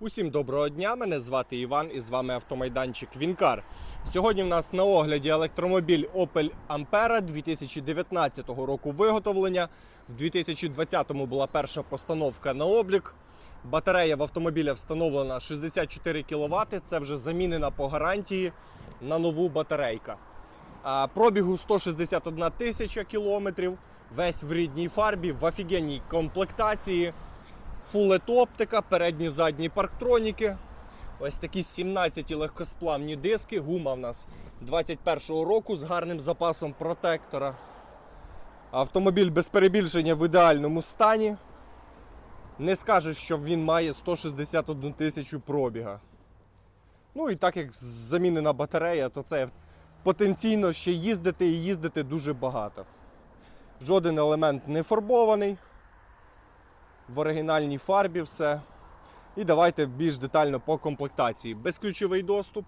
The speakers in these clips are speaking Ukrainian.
Усім доброго дня! Мене звати Іван і з вами автомайданчик Вінкар. Сьогодні в нас на огляді електромобіль Opel Ampera 2019 року виготовлення. В 2020-му була перша постановка на облік. Батарея в автомобіля встановлена 64 кВт. Це вже замінена по гарантії на нову батарейка. Пробігу 161 тисяча кілометрів. Весь в рідній фарбі, в офігенній комплектації. Фулет оптика, передні задні парктроніки. Ось такі 17 легкосплавні диски. Гума в нас 21-го року з гарним запасом протектора. Автомобіль без перебільшення в ідеальному стані. Не скажеш, що він має 161 тисячу пробіга. Ну і так як замінена батарея, то це потенційно ще їздити і їздити дуже багато. Жоден елемент не фарбований в оригінальній фарбі все. І давайте більш детально по комплектації. Безключовий доступ,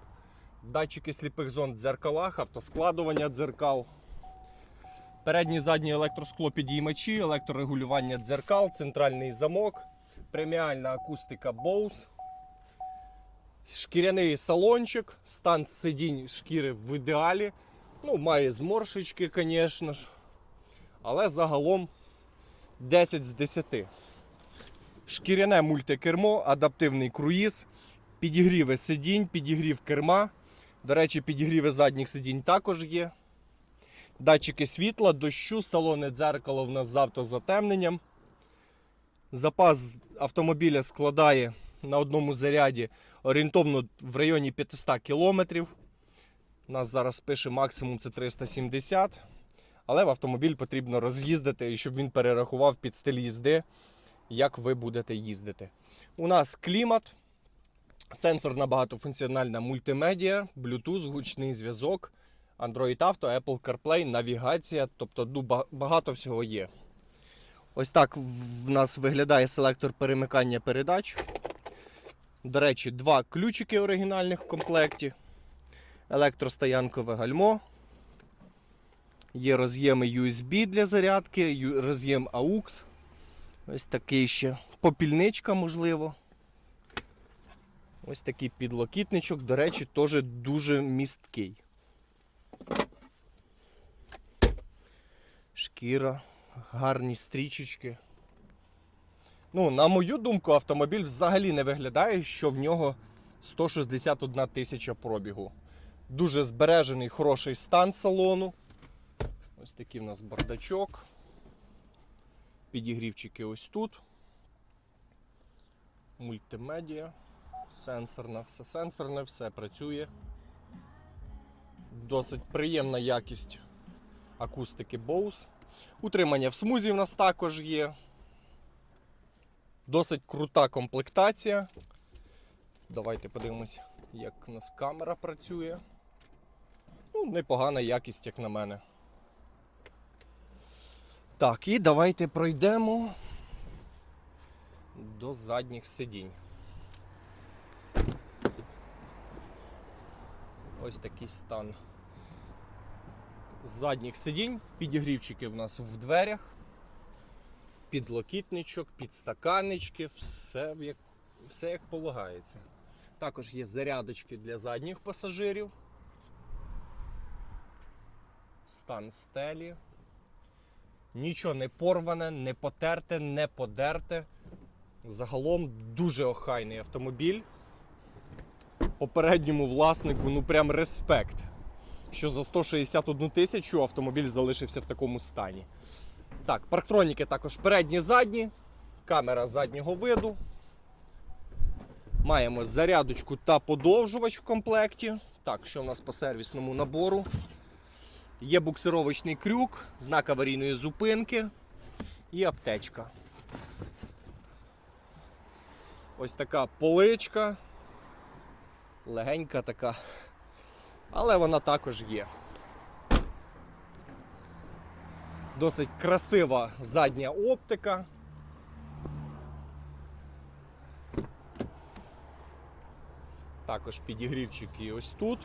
датчики сліпих зон в дзеркалах, автоскладування дзеркал, передні задні електросклопідіймачі, електрорегулювання дзеркал, центральний замок, преміальна акустика Bose, шкіряний салончик, стан сидінь шкіри в ідеалі. Ну, має зморшечки, звісно ж. Але загалом 10 з 10. Шкіряне мультикермо, адаптивний круїз, підігріви сидінь, підігрів керма. До речі, підігріви задніх сидінь також є. Датчики світла, дощу, салонне дзеркало в нас з автозатемненням. Запас автомобіля складає на одному заряді орієнтовно в районі 500 км. У нас зараз пише максимум це 370 але в автомобіль потрібно роз'їздити, щоб він перерахував під стиль їзди як ви будете їздити. У нас клімат, сенсорна багатофункціональна мультимедіа, Bluetooth, гучний зв'язок, Android Auto, Apple CarPlay, навігація, тобто багато всього є. Ось так в нас виглядає селектор перемикання передач. До речі, два ключики оригінальних в комплекті. Електростоянкове гальмо. Є роз'єми USB для зарядки, роз'єм AUX. Ось такий ще попільничка, можливо. Ось такий підлокітничок, до речі, теж дуже місткий. Шкіра, гарні стрічечки. Ну, на мою думку, автомобіль взагалі не виглядає, що в нього 161 тисяча пробігу. Дуже збережений хороший стан салону. Ось такий в нас бардачок. Підігрівчики ось тут. Мультимедіа, сенсорна, все сенсорне, все працює. Досить приємна якість акустики Bose. Утримання в смузі в нас також є. Досить крута комплектація. Давайте подивимось, як у нас камера працює. Ну, непогана якість, як на мене. Так, і давайте пройдемо до задніх сидінь. Ось такий стан задніх сидінь. Підігрівчики в нас в дверях, підлокітничок, підстаканнички, все як, все як полагається. Також є зарядочки для задніх пасажирів. Стан стелі. Нічого не порване, не потерте, не подерте. Загалом дуже охайний автомобіль. Попередньому власнику, ну прям респект. Що за 161 тисячу автомобіль залишився в такому стані. Так, парктроніки також передні задні, камера заднього виду. Маємо зарядочку та подовжувач в комплекті. Так, що в нас по сервісному набору? Є буксировочний крюк, знак аварійної зупинки і аптечка. Ось така поличка. Легенька така. Але вона також є. Досить красива задня оптика. Також підігрівчики ось тут.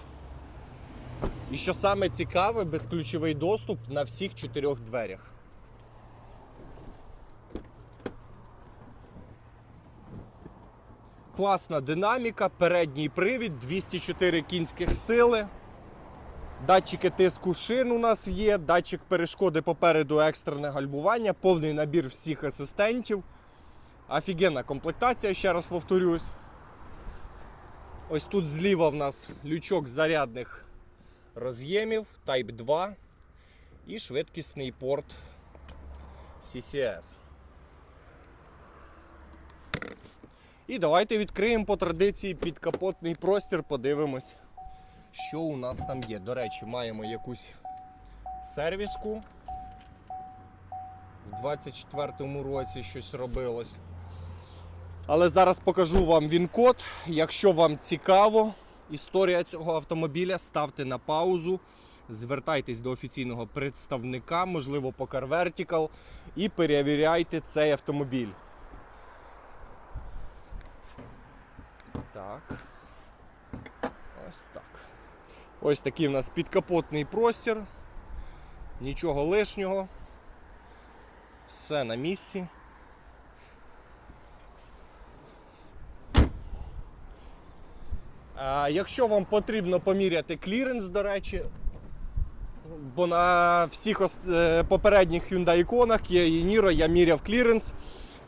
І що саме цікаве, безключовий доступ на всіх чотирьох дверях. класна динаміка, передній привід, 204 кінських сили. Датчики тиску шин у нас є, датчик перешкоди попереду екстрене гальмування, повний набір всіх асистентів. Офігенна комплектація, ще раз повторюсь. Ось тут зліва в нас лючок зарядних роз'ємів Type 2 і швидкісний порт CCS. І давайте відкриємо по традиції підкапотний простір, подивимось, що у нас там є. До речі, маємо якусь сервіску. В 24-му році щось робилось. Але зараз покажу вам він-код. Якщо вам цікаво історія цього автомобіля, ставте на паузу, звертайтесь до офіційного представника, можливо, по Car Vertical, і перевіряйте цей автомобіль. Так. Ось так. Ось такий у нас підкапотний простір. Нічого лишнього. Все на місці. Якщо вам потрібно поміряти кліренс, до речі, бо на всіх е, попередніх Hyundai іконах є і Niro, я міряв кліренс,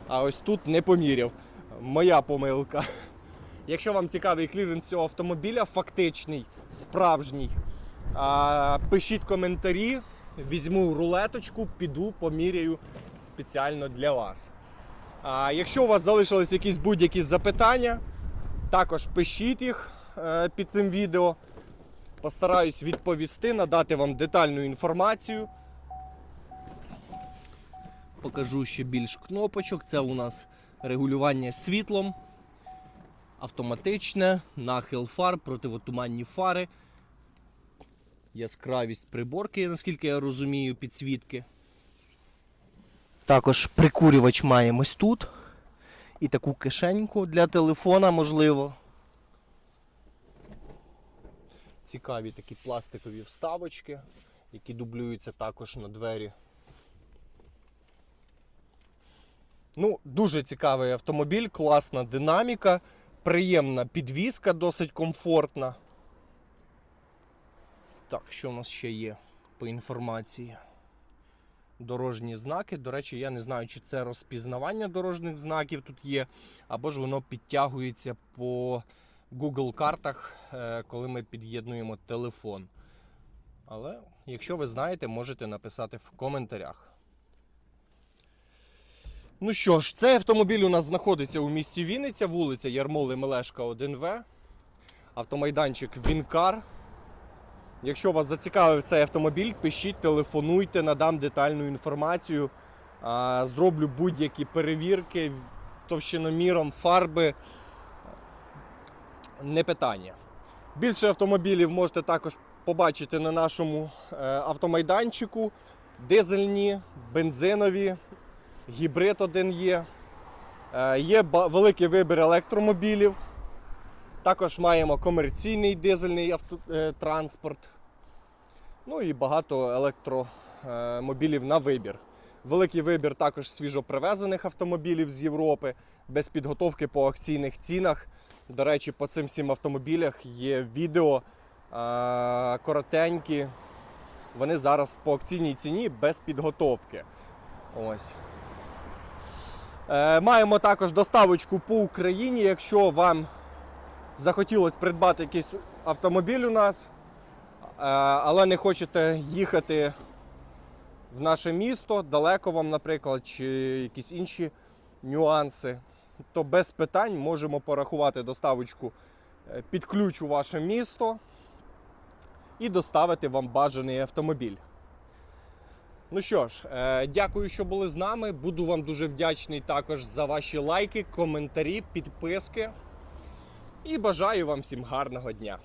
а ось тут не поміряв. Моя помилка. Якщо вам цікавий кліренс цього автомобіля, фактичний, справжній, пишіть коментарі, візьму рулеточку, піду, поміряю спеціально для вас. Якщо у вас залишились якісь будь-які запитання, також пишіть їх під цим відео. Постараюсь відповісти, надати вам детальну інформацію. Покажу ще більш кнопочок. Це у нас регулювання світлом, автоматичне, нахил фар, противотуманні фари, яскравість приборки, наскільки я розумію, підсвітки. Також прикурювач маємо тут. І таку кишеньку для телефона, можливо. Цікаві такі пластикові вставочки, які дублюються також на двері. Ну, дуже цікавий автомобіль, класна динаміка, приємна підвізка, досить комфортна. Так, що в нас ще є по інформації? Дорожні знаки. До речі, я не знаю, чи це розпізнавання дорожніх знаків тут є, або ж воно підтягується по Google картах, е, коли ми під'єднуємо телефон. Але якщо ви знаєте, можете написати в коментарях. Ну що ж, цей автомобіль у нас знаходиться у місті Вінниця, вулиця Ярмоли Мелешка 1В. Автомайданчик Вінкар. Якщо вас зацікавив цей автомобіль, пишіть, телефонуйте, надам детальну інформацію. Зроблю будь-які перевірки товщиноміром, фарби. Не питання. Більше автомобілів можете також побачити на нашому е, автомайданчику. Дизельні, бензинові, гібрид один є. Е, Є великий вибір електромобілів. Також маємо комерційний дизельний авто, е, транспорт. Ну і багато електромобілів на вибір. Великий вибір також свіжопривезених автомобілів з Європи, без підготовки по акційних цінах. До речі, по цим всім автомобілях є відео а, коротенькі. Вони зараз по акційній ціні без підготовки. Ось. Е, маємо також доставочку по Україні. Якщо вам захотілося придбати якийсь автомобіль у нас, е, але не хочете їхати в наше місто, далеко вам, наприклад, чи якісь інші нюанси, то без питань можемо порахувати доставочку е, під ключ у ваше місто і доставити вам бажаний автомобіль. Ну що ж, е, дякую, що були з нами. Буду вам дуже вдячний також за ваші лайки, коментарі, підписки. І бажаю вам всім гарного дня.